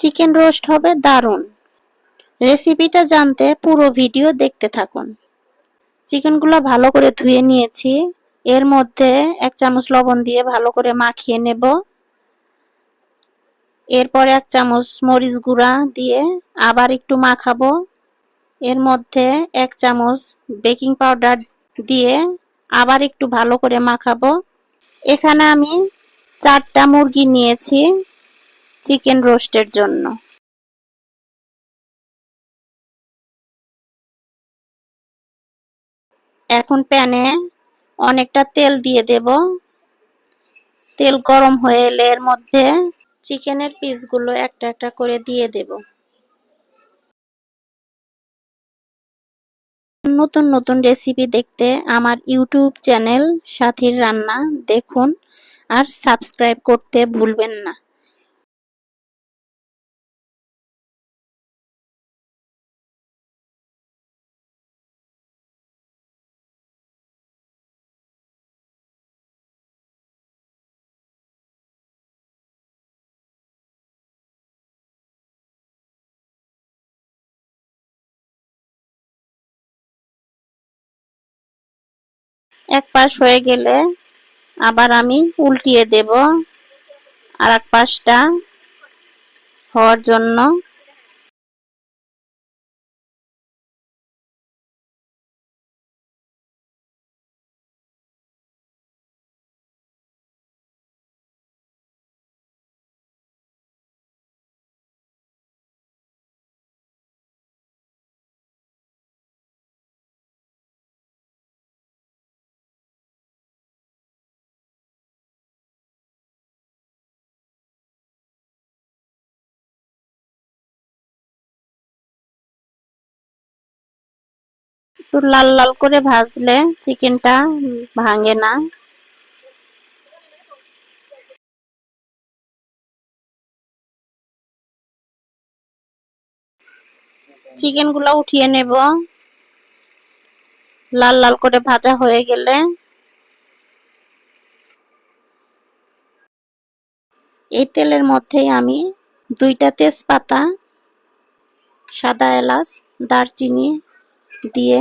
Chicken roast হবে দারুণ। রেসিপিটা জানতে পুরো ভিডিও দেখতে থাকুন। চিকেনগুলো ভালো করে ধুয়ে নিয়েছি। এর মধ্যে এক চামচ লবণ দিয়ে ভালো করে মাখিয়ে নেব। এরপর এক চামচ মরিচ গুঁড়া দিয়ে আবার একটু মাখাবো। এর মধ্যে এক চামচ বেকিং পাউডার দিয়ে আবার একটু ভালো করে মাখাবো। এখানে আমি চারটা মুরগি নিয়েছি। চিকেন রোস্টের জন্য। এখন প্যানে অনেকটা তেল দিয়ে দেব। তেল গরম হয়ে এলে এর মধ্যে চিকেনের পিসগুলো একটা একটা করে দিয়ে দেব। নতুন নতুন রেসিপি দেখতে আমার ইউটিউব চ্যানেল সাথীর রান্না দেখুন আর সাবস্ক্রাইব করতে ভুলবেন না। এক পাশ হয়ে গেলে আবার আমি উল্টিয়ে দেব আর এক পাশটা হওয়ার জন্য। একটু লাল লাল করে ভাজলে চিকেনটা ভাঙে না। চিকেনগুলা উঠিয়ে নেব। লাল লাল করে ভাজা হয়ে গেলে এই তেলের মধ্যেই আমি দুইটা তেজপাতা, সাদা এলাচ, দারচিনি দিয়ে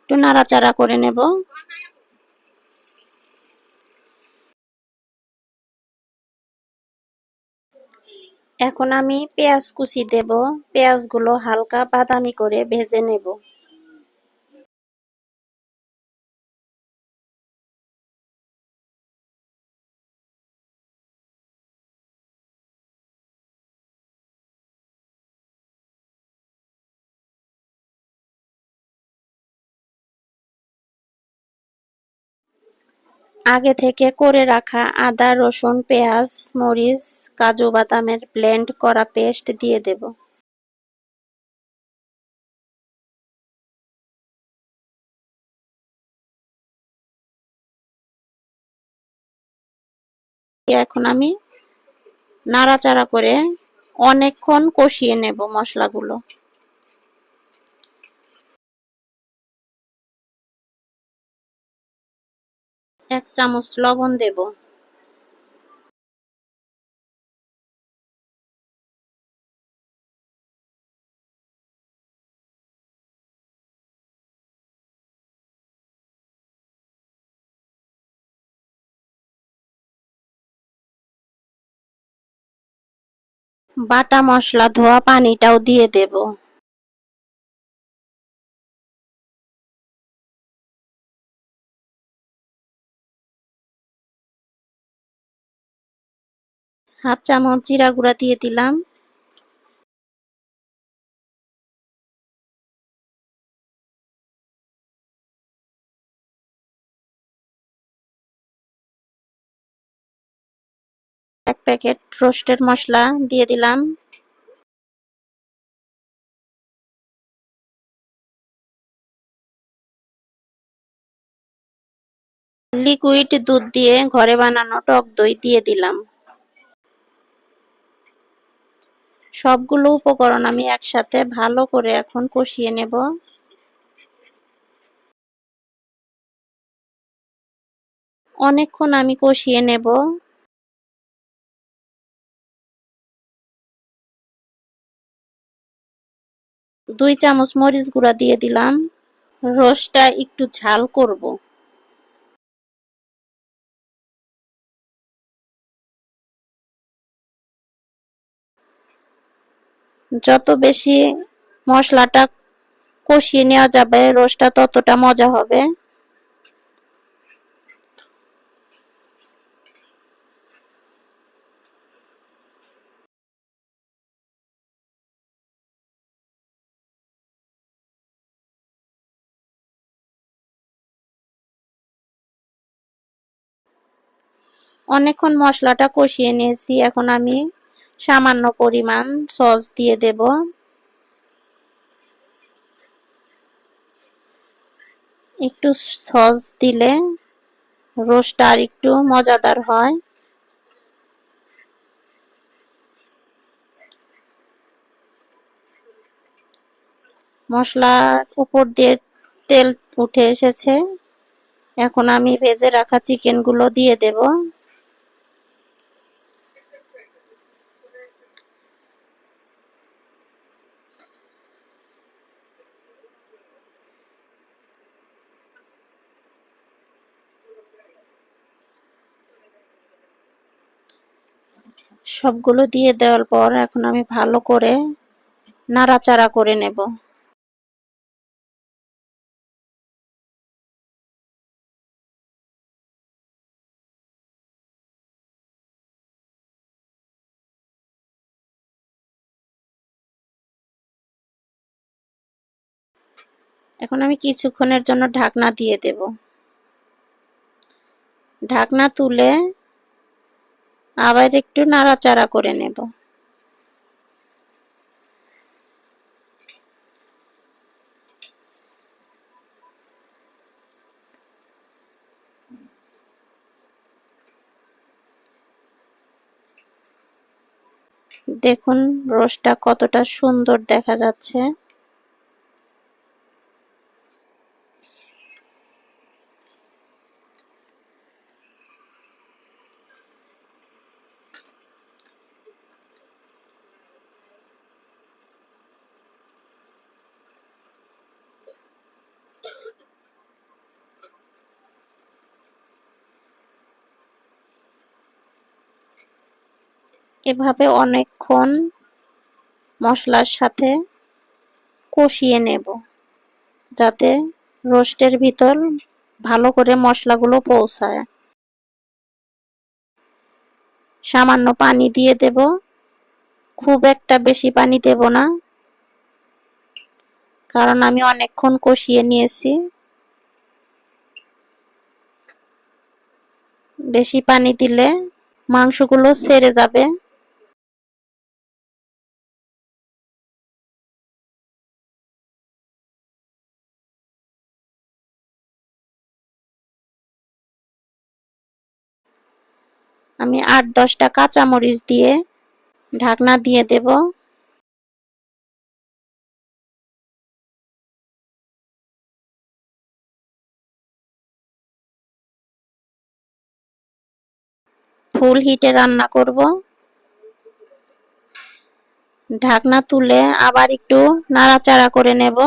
একটু নাড়াচাড়া করে নেব। এখন আমি পেঁয়াজ কুচি দেব। পেঁয়াজগুলো হালকা বাদামি করে ভেজে নেব। আগে থেকে করে রাখা আদা, রসুন, পেঁয়াজ, মরিচ, কাজু বাদামের ব্লেন্ড করা পেস্ট দিয়ে দেব। এখন আমি নাড়াচাড়া করে অনেকক্ষণ কষিয়ে নেব মশলাগুলো। এক চামচ লবণ দেব। বাটা মশলা ধোয়া পানিটাও দিয়ে দেব। হাফ চামচ জিরা গুঁড়া দিয়ে দিলাম। এক প্যাকেট রোস্টেড মশলা দিয়ে দিলাম। লিকুইড দুধ দিয়ে ঘরে বানানো টক দই দিয়ে দিলাম। সবগুলো উপকরণ আমি একসাথে ভালো করে এখন কষিয়ে নেব। অনেকক্ষণ আমি কষিয়ে নেব। দুই চামচ মরিচ গুঁড়া দিয়ে দিলাম। রসটা একটু ঝাল করব। যত বেশি মশলাটা কষিয়ে নেওয়া যাবে, রসটা ততটা মজা হবে। অনেকক্ষণ মশলাটা কষিয়ে নিয়েছি, এখন আমি সামান্য পরিমাণ সস দিয়ে দেব। একটু সস দিলে রোস্টটা আর একটু মজাদার হয়। মশলার উপর দিয়ে তেল উঠে এসেছে। এখন আমি ভেজে রাখা চিকেনগুলো দিয়ে দেব। সবগুলো দিয়ে দেওয়ার পর এখন আমি ভালো করে নাড়াচাড়া করে নেব। এখন আমি কিছুক্ষণের জন্য ঢাকনা দিয়ে দেব। ঢাকনা তুলে আবার একটু নাড়াচাড়া করে নেব। দেখুন রোস্টটা কতটা সুন্দর দেখা যাচ্ছে। এভাবে অনেকক্ষণ মশলার সাথে কষিয়ে নেব, যাতে রোস্টের ভিতর ভালো করে মশলাগুলো পৌঁছায়। সামান্য পানি দিয়ে দেব। খুব একটা বেশি পানি দেব না, কারণ আমি অনেকক্ষণ কষিয়ে নিয়েছি। বেশি পানি দিলে মাংসগুলো সেরে যাবে। আমি আট, দশটা কাঁচামরিচ দিয়ে ঢাকনা দিয়ে দেব। ফুল হিটে রান্না করব। ঢাকনা তুলে আবার একটু নাড়াচাড়া করে নেব।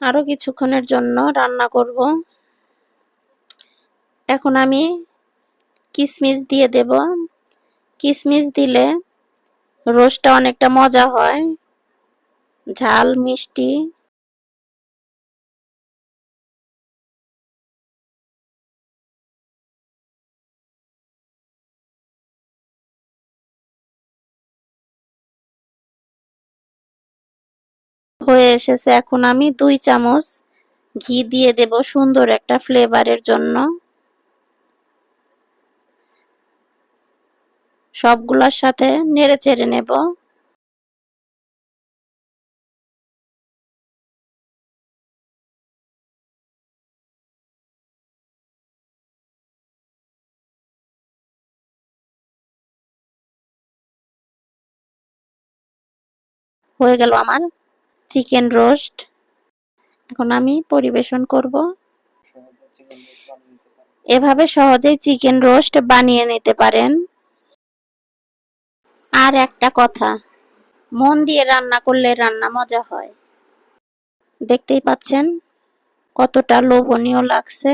আরও কিছুক্ষণের জন্য রান্না করব। এখন আমি কিশমিশ দিয়ে দেব। কিশমিশ দিলে রোস্টটা অনেকটা মজা হয়। ঝাল, মিষ্টি হয়ে এসেছে। এখন আমি দুই চামচ ঘি দিয়ে দেব সুন্দর একটা ফ্লেভারের জন্য। সবগুলোর সাথে নেড়ে চেড়ে নেব। হয়ে গেল আমার চিকেন রোস্ট। এখন আমি পরিবেশন করব। এভাবে সহজেই চিকেন রোস্ট বানিয়ে নিতে পারেন। আর একটা কথা, মন দিয়ে রান্না করলে রান্না মজা হয়। দেখতেই পাচ্ছেন কতটা লোভনীয় লাগছে।